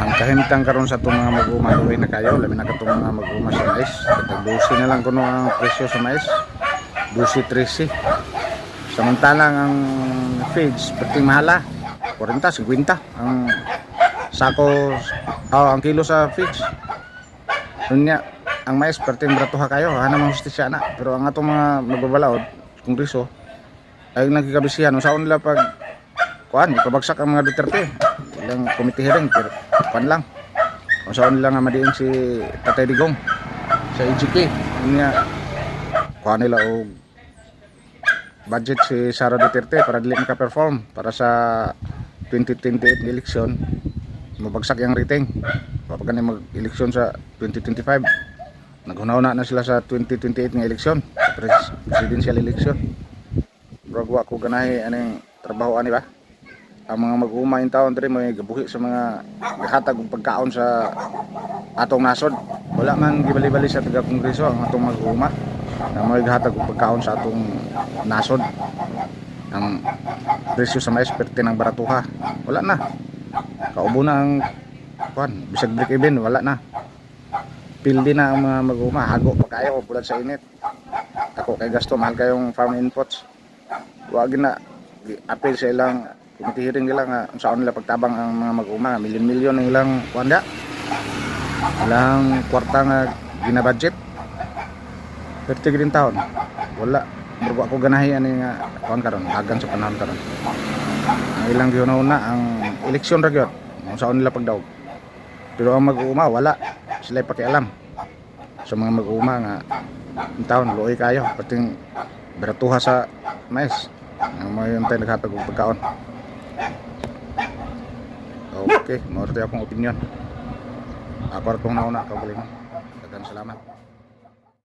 ang kahimtang karon sa itong mga mag-uma na kayo. Labi na katong mga mag-uma sa mais. Katag 12 na lang kuno ang presyo sa mais. 12 13 samantalang ang feeds perting mahala. 40 50 ang sako oh, ang kilo sa feeds Unya, ang mais perting bratuha kayo. Hana mang hustisya na. Pero ang atong mga magbabalaod kongreso ay nagkikabisihan. Usaon nila pag kuan ipabagsak ang mga Duterte ilang committee hearing pero kuan lang. Usaon nila nga madiin si Tatay Digong sa EGK niya kuan nila og budget si Sara Duterte para dili maka-perform para sa 2028 nga eleksyon mabagsak yung rating. Kapag ka mag-eleksyon sa 2025 naghunaw na sila sa 2028 nga eleksyon presidential election. Pero wa ko ganahi aning trabaho ani ba ang mga mag-uma in taon diri may gabuhi sa mga gahatag og pagkaon sa atong nasod. Wala man gibali-bali sa taga kongreso ang atong mag-uma. Na may gahatag og pagkaon sa atong nasod. Ang presyo sa mais perte ng baratuha. Wala na. Kaubo na ang kuan bisag break even wala na. Pildi na ang mga mag-uma. Hago pa kayo pulad sa init. Ako kay gasto mahal kayong farm inputs. Wag na apil sa ilang hearing nila nga saan nila pagtabang ang mga mag-uma milyon-milyon ang ilang kuanda ilang kwarta nga ginabudget 30 green taon. Wala. Pero ako ganahi ani nga kuan karon hagan sa panahon karon. Ang ilang gihunauna ang eleksyon ra gyud kung nila pagdaog. Pero ang mag-uuma wala. Sila pakialam sa mga mag-uuma nga ang taon luoy kayo. Pating beratuha sa mais. Ang mga yung tayo naghatag pagkaon okay mao rin akong opinion. Ako rin kong nauna kaugalingon. Daghang salamat